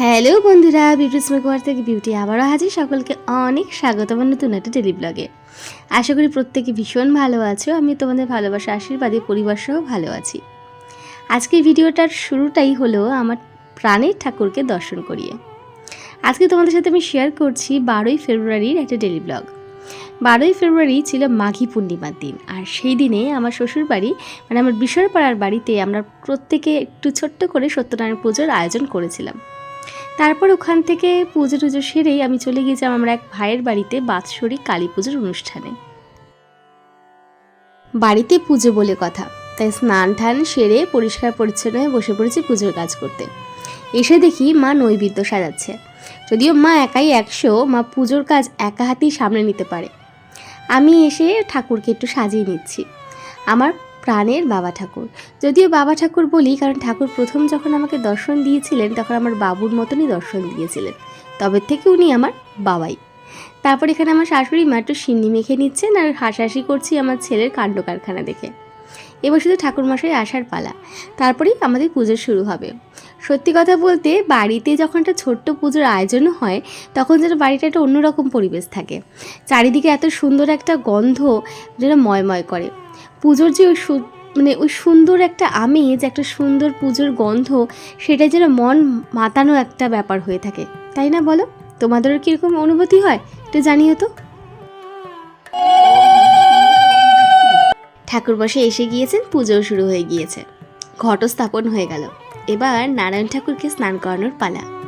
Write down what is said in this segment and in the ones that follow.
Hello বন্ধুরা, beauty স্মেকওয়ার থেকে beauty আবারও হাজির। সকলকে অনেক স্বাগত আমার নতুন একটা টেলি ব্লগে আশা করি প্রত্যেকে ভীষণ ভালো আছো, আমি তোমাদের ভালোবাসা, আশীর্বাদে, পরিবার সহ ভালো আছি। আজকের ভিডিওটার শুরুটাই হলো আমার প্রাণের ঠাকুরকে দর্শন করিয়ে। আজকে তোমাদের সাথে আমি শেয়ার করছি বারোই ফেব্রুয়ারির একটা ডেলি ব্লগ বারোই ফেব্রুয়ারি ছিল মাঘী পূর্ণিমার দিন, আর সেই দিনে আমার শ্বশুর বাড়ি মানে আমার বিশ্বরপাড়ার বাড়িতে আমরা প্রত্যেকে একটু ছোট্ট করে সত্যনারায়ণ পুজোর আয়োজন করেছিলাম। তারপর ওখান থেকে পুজো টুজো সেরেই আমি চলে গিয়েছিলাম আমরা এক ভাইয়ের বাড়িতে বাৎসরিক কালী পুজোর অনুষ্ঠানে। বাড়িতে পুজো বলে কথা। তাই স্নান টান সেরে পরিষ্কার পরিচ্ছন্ন হয়ে বসে পড়েছি পুজোর কাজ করতে। এসে দেখি মা নৈবেদ্য সাজাচ্ছে। যদিও মা একাই একশো, মা পুজোর কাজ একা হাতেই সামনে নিতে পারে। আমি এসে ঠাকুরকে একটু সাজিয়ে নিচ্ছি। আমার প্রাণের বাবা ঠাকুর। যদিও বাবা ঠাকুর বলি, কারণ ঠাকুর প্রথম যখন আমাকে দর্শন দিয়েছিলেন, তখন আমার বাবুর মতনই দর্শন দিয়েছিলেন। তবে থেকে উনি আমার বাবাই। তারপর এখানে আমার শাশুড়ি মা একটু সিন্নি মেখে নিচ্ছেন আর হাসাহাসি করছি আমার ছেলের কাণ্ড কারখানা দেখে। এবার শুধু ঠাকুরমশাই আসার পালা। তারপরেই আমাদের পুজো শুরু হবে। সত্যি কথা বলতে, বাড়িতে যখন একটা ছোট্ট পুজোর আয়োজন হয়, তখন যেন বাড়িটা একটা অন্যরকম পরিবেশ থাকে। চারিদিকে এত সুন্দর একটা গন্ধ যেন ময়ময় করে। পুজোর যে ওই মানে ওই সুন্দর একটা আমেজ, একটা সুন্দর পুজোর গন্ধ, সেটা যেন মন মাতানো একটা ব্যাপার হয়ে থাকে। তাই না বলো? তোমাদেরও কীরকম অনুভূতি হয়? একটু জানিও তো। ঠাকুর বসে এসে গিয়েছেন পুজোও শুরু হয়ে গিয়েছে। ঘট স্থাপন হয়ে গেল। এবার নারায়ণ ঠাকুরকে স্নান করানোর পালা।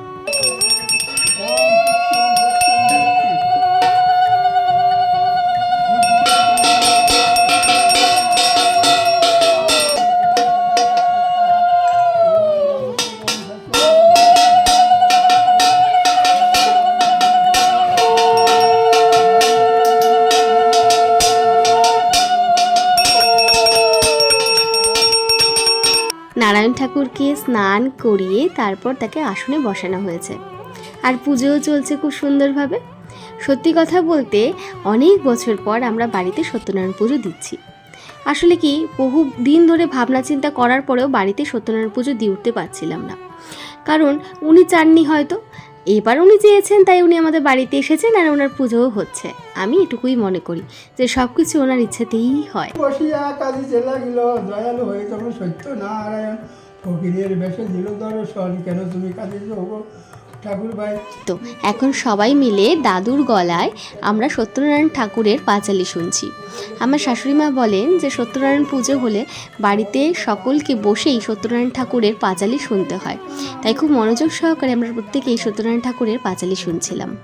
ঠাকুরকে স্নান করিয়ে তারপর তাকে আসনে বসানো হয়েছে। আর পুজোও চলছে খুব সুন্দরভাবে। সত্যি কথা বলতে, অনেক বছর পর আমরা বাড়িতে সত্যনারায়ণ পুজো দিচ্ছি। আসলে কি, বহু দিন ধরে ভাবনা চিন্তা করার পরেও বাড়িতে সত্যনারায়ণ পুজো দিয়ে উঠতে পারছিলাম না। কারণ উনি চাননি হয়তো। এবার উনি চেয়েছেন, তাই উনি আমাদের বাড়িতে এসেছেন আর ওনার পুজোও হচ্ছে। আমি এটুকুই মনে করি যে সব কিছু ওনার ইচ্ছাতেই হয়। বসিয়া লাগিল দয়ালু হয়ে তখন সত্য নারায়ণ ফকিরের বেশে দিল কেন তুমি তো এখন সবাই মিলে দাদুর গলায় আমরা সত্যনারায়ণ ঠাকুরের পাঁচালি শুনছি। আমার শাশুড়ি মা বলেন যে সত্যনারায়ণ পুজো হলে বাড়িতে সকলকে বসেই সত্যনারায়ণ ঠাকুরের পাঁচালি শুনতে হয়। তাই খুব মনোযোগ সহকারে আমরা প্রত্যেকেই সত্যনারায়ণ ঠাকুরের পাঁচালি শুনছিলাম।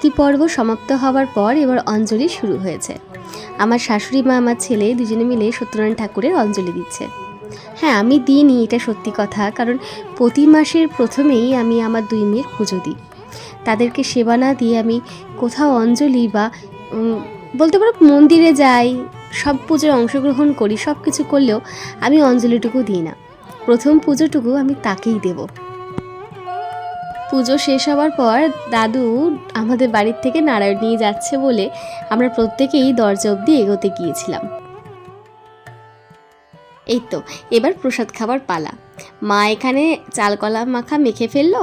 আরতি পর্ব সমাপ্ত হওয়ার পর এবার অঞ্জলি শুরু হয়েছে। আমার শাশুড়ি মা, আমার ছেলে দুজনে মিলে সত্যনারায়ণ ঠাকুরের অঞ্জলি দিচ্ছে। হ্যাঁ আমি দিইনি, এটা সত্যি কথা, কারণ প্রতি মাসের প্রথমেই আমি আমার দুই মেয়ের পুজো দিই। তাদেরকে সেবা না দিয়ে আমি কোথাও অঞ্জলি বা বলতে পারো মন্দিরে যাই, সব পুজোয় অংশগ্রহণ করি সব কিছু করলেও আমি অঞ্জলিটুকু দিই না। প্রথম পুজোটুকু আমি তাকেই দেবো। পুজো শেষ হওয়ার পর দাদু আমাদের বাড়ির থেকে নারায়ণ নিয়ে যাচ্ছে বলে আমরা প্রত্যেকেই দরজা অবধি এগোতে গিয়েছিলাম। এই তো, এবার প্রসাদ খাবার পালা। মা এখানে চালকলা মাখা মেখে ফেলল,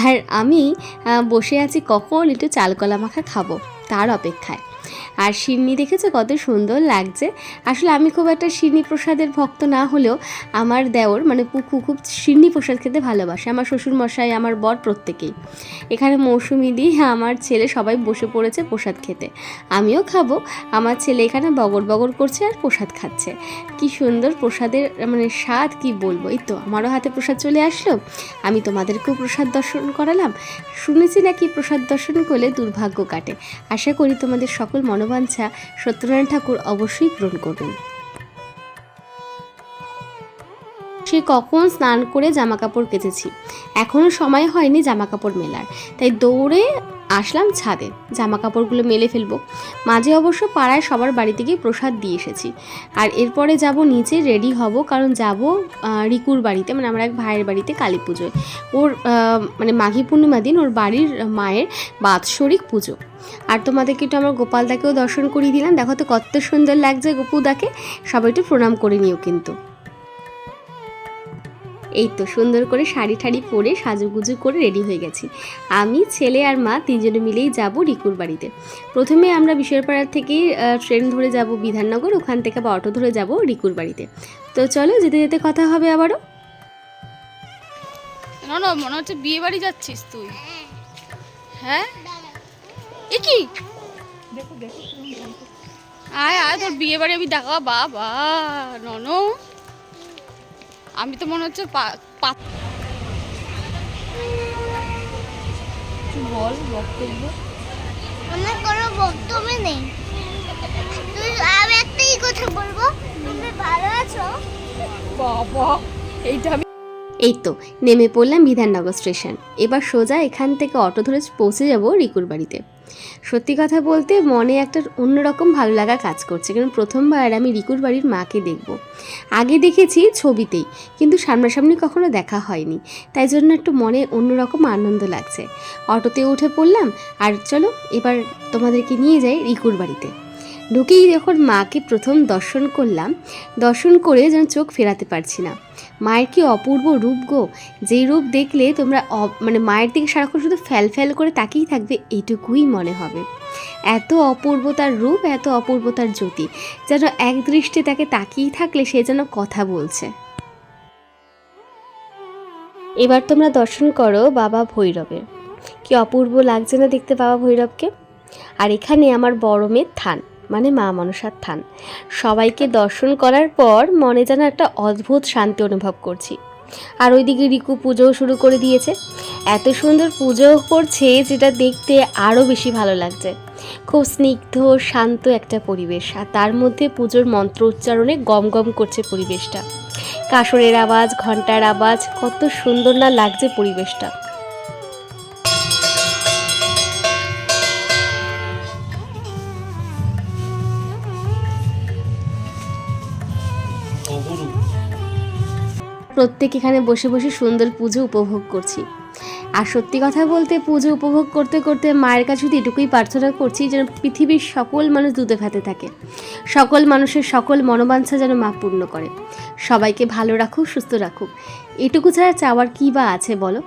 আর আমি বসে আছি কখন একটু চালকলা মাখা খাব, তার অপেক্ষায়। আর সিন্নি দেখেছ কত সুন্দর লাগছে। আসলে আমি খুব একটা সিন্নি প্রসাদের ভক্ত না হলেও আমার দেওর মানে পুকু খুব সিন্নি প্রসাদ খেতে ভালোবাসে। আমার শ্বশুর মশাই আমার বর প্রত্যেকেই। এখানে মৌসুমি দি, আমার ছেলে সবাই বসে পড়েছে প্রসাদ খেতে। আমিও খাব। আমার ছেলে এখানে বগর বগর করছে আর প্রসাদ খাচ্ছে। কি সুন্দর প্রসাদের মানে স্বাদ, কি বলব? এই তো, আমারও হাতে প্রসাদ চলে আসলো। আমি তোমাদেরকেও প্রসাদ দর্শন করালাম। শুনেছি নাকি প্রসাদ দর্শন করলে দুর্ভাগ্য কাটে। আশা করি তোমাদের সকল মনোবাঞ্ছা সত্যনারায়ণ ঠাকুর অবশ্যই পূরণ করবেন সে কখন স্নান করে জামা কাপড় কেচেছি? এখনও সময় হয়নি জামা কাপড় মেলার। তাই দৌড়ে আসলাম ছাদে জামা কাপড়গুলো মেলে ফেলব। মাঝে অবশ্য পাড়ায় সবার বাড়িতে গিয়ে প্রসাদ দিয়ে এসেছি। আর এরপরে যাব নিচে রেডি হব, কারণ যাব রিকুর বাড়িতে মানে আমার এক ভাইয়ের বাড়িতে কালী পুজোয়। ওর মানে মাঘী পূর্ণিমা দিন ওর বাড়ির মায়ের বাৎসরিক পুজো। আর তোমাদেরকে একটু আমার গোপালদাকেও দর্শন করিয়ে দিলাম। দেখো তো কত সুন্দর লাগছে গোপুদাকে। সবাই একটু প্রণাম করে নিও কিন্তু। এই তো সুন্দর করে শাড়ি ঠাড়ি পরে সাজুগুজু করে রেডি হয়ে গেছি। আমি ছেলে আর মা তিনজনে মিলেই যাব রিকুর বাড়িতে। প্রথমে আমরা বিশ্বরপাড়া থেকে ট্রেন ধরে যাব বিধাননগর ওখান থেকে বা অটো ধরে যাব রিকুর বাড়িতে। তো চলো যেতে যেতে কথা হবে আবারও। না না মনে হচ্ছে বিয়ে বাড়ি যাচ্ছিস তুই। হ্যাঁ? এ কি? আয় আয় তোর বিয়ে বাড়ি আমি দেখা বাবা নন আমি তো মনে হচ্ছে পা- পা- তুই বল বক্তব্য আমার কোনো বক্তব্য নেই। তুই আমি একটাই কথা বলব তুমি ভালো আছো? বাবা এইটা আমি এই তো নেমে পড়লাম বিধাননগর স্টেশন। এবার সোজা এখান থেকে অটো ধরে পৌঁছে যাব রিকুর বাড়িতে। সত্যি কথা বলতে মনে একটা অন্যরকম ভালো লাগা কাজ করছে। কারণ প্রথমবার আমি রিকুর বাড়ির মাকে দেখব। আগে দেখেছি ছবিতেই, কিন্তু সামনাসামনি কখনো দেখা হয়নি। তাই জন্য একটু মনে অন্যরকম আনন্দ লাগছে। অটোতে উঠে পড়লাম, আর চলো এবার তোমাদেরকে নিয়ে যাই রিকুর বাড়িতে। ঢুকেই যখন মাকে প্রথম দর্শন করলাম, দর্শন করে যেন চোখ ফেরাতে পারছি না। মায়ের কি অপূর্ব রূপ গো! যেই রূপ দেখলে তোমরা মানে মায়ের দিকে সারাক্ষণ শুধু ফ্যাল ফ্যাল করে তাকিয়েই থাকবে, এইটুকুই মনে হবে। এত অপূর্ব তার রূপ, এত অপূর্ব তার জ্যোতি, যেন এক দৃষ্টি তাকে তাকিয়ে থাকলে সে যেন কথা বলছে। এবার তোমরা দর্শন করো বাবা ভৈরবের। কি অপূর্ব লাগছে না দেখতে বাবা ভৈরবকে? আর এখানে আমার বড় মেয়ের থান। মানে মা মনসার থান। সবাইকে দর্শন করার পর মনে যেন একটা অদ্ভুত শান্তি অনুভব করছি। আর ওইদিকে রিকু পুজোও শুরু করে দিয়েছে। এত সুন্দর পুজো করছে যেটা দেখতে আরও বেশি ভালো লাগছে। খুব স্নিগ্ধ, শান্ত একটা পরিবেশ। আর তার মধ্যে পুজোর মন্ত্র উচ্চারণে গম গম করছে পরিবেশটা। কাসরের আওয়াজ, ঘণ্টার আওয়াজ, কত সুন্দর না লাগছে পরিবেশটা। প্রত্যেক এখানে বসে বসে সুন্দর পুজো উপভোগ করছি। আর সত্যি কথা বলতে পুজো উপভোগ করতে করতে মায়ের কাছে শুধু এটুকুই প্রার্থনা করছি যেন পৃথিবীর সকল মানুষ দুধে ভাতে থাকে। সকল মানুষের সকল মনোবাঞ্ছা যেন মা পূর্ণ করে। সবাইকে ভালো রাখুক, সুস্থ রাখুক। এটুকু ছাড়া চাওয়ার কী বা আছে বলো?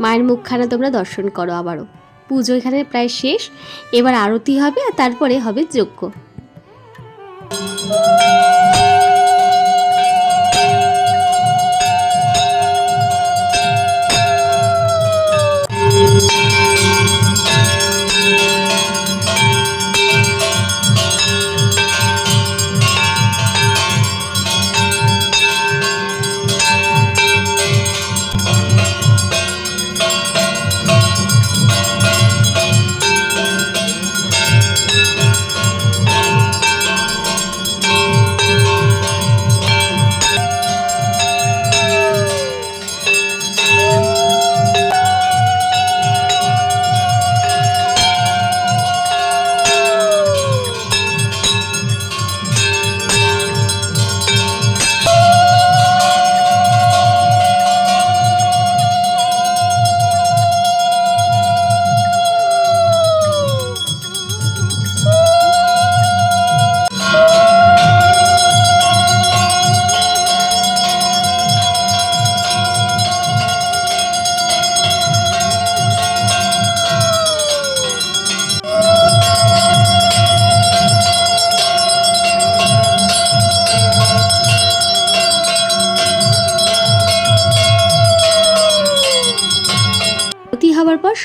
মায়ের মুখখানা তোমরা দর্শন করো আবারও। পুজো এখানে প্রায় শেষ। এবার আরতি হবে আর তারপরে হবে যজ্ঞ।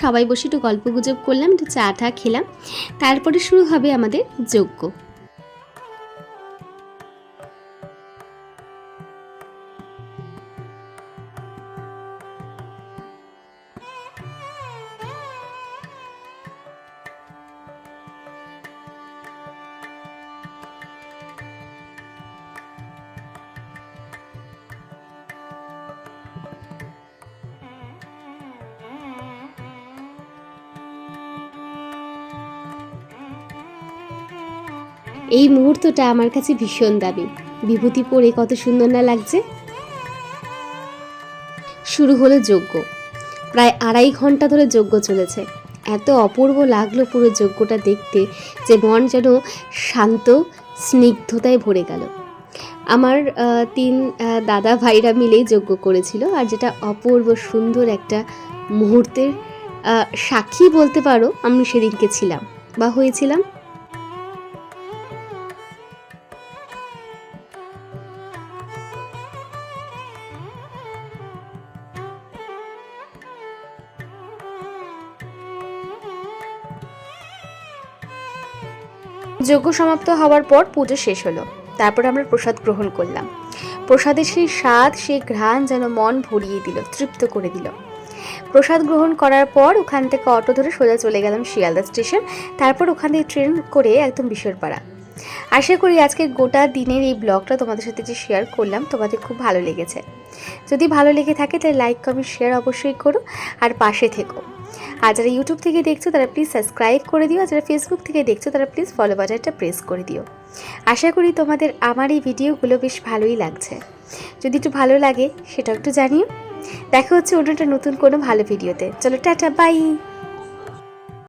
সবাই বসে একটু গল্প গুজব করলাম, একটু চা টা খেলাম। তারপরে শুরু হবে আমাদের যজ্ঞ। এই মুহূর্তটা আমার কাছে ভীষণ দাবি বিভূতি পরে কত সুন্দর না লাগছে? শুরু হলো যজ্ঞ। প্রায় আড়াই ঘণ্টা ধরে যজ্ঞ চলেছে। এত অপূর্ব লাগল পুরো যজ্ঞটা দেখতে যে মন যেন শান্ত, স্নিগ্ধতায় ভরে গেল। আমার তিন দাদা ভাইরা মিলেই যজ্ঞ করেছিল আর যেটা অপূর্ব সুন্দর একটা মুহূর্তের সাক্ষী বলতে পারো, আমি সেদিনকে ছিলাম। বা হয়েছিলাম। যজ্ঞ সমাপ্ত হওয়ার পর পুজো শেষ হলো। তারপর আমরা প্রসাদ গ্রহণ করলাম। প্রসাদের সেই স্বাদ, সেই ঘ্রাণ যেন মন ভরিয়ে দিল, তৃপ্ত করে দিল। প্রসাদ গ্রহণ করার পর ওখান থেকে অটো ধরে সোজা চলে গেলাম শিয়ালদা স্টেশন। তারপর ওখান থেকে ট্রেন করে একদম বিশ্বরপাড়া আশা করি আজকে গোটা দিনের এই ব্লগটা তোমাদের সাথে যে শেয়ার করলাম, তোমাদের খুব ভালো লেগেছে। যদি ভালো লেগে থাকে তাহলে লাইক কমেন্ট শেয়ার অবশ্যই করো। আর পাশে থেকো। আর যারা ইউটিউব থেকে দেখছ, তারা প্লিজ সাবস্ক্রাইব করে দিও। আর যারা ফেসবুক থেকে দেখছ, তারা প্লিজ ফলো বাটনটা প্রেস করে দিও। আশা করি তোমাদের আমার এই ভিডিওগুলো বেশ ভালোই লাগছে। যদি একটু ভালো লাগে সেটা একটু জানিও। দেখা হচ্ছে অন্য একটা নতুন কোনো ভালো ভিডিওতে। চলো, টাটা বাই